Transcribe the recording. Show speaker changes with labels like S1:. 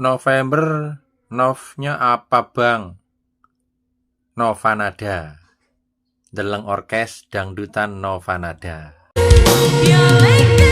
S1: November Novnya apa bang? Novanada Deleng Orkes Dangdutan Novanada
S2: You're like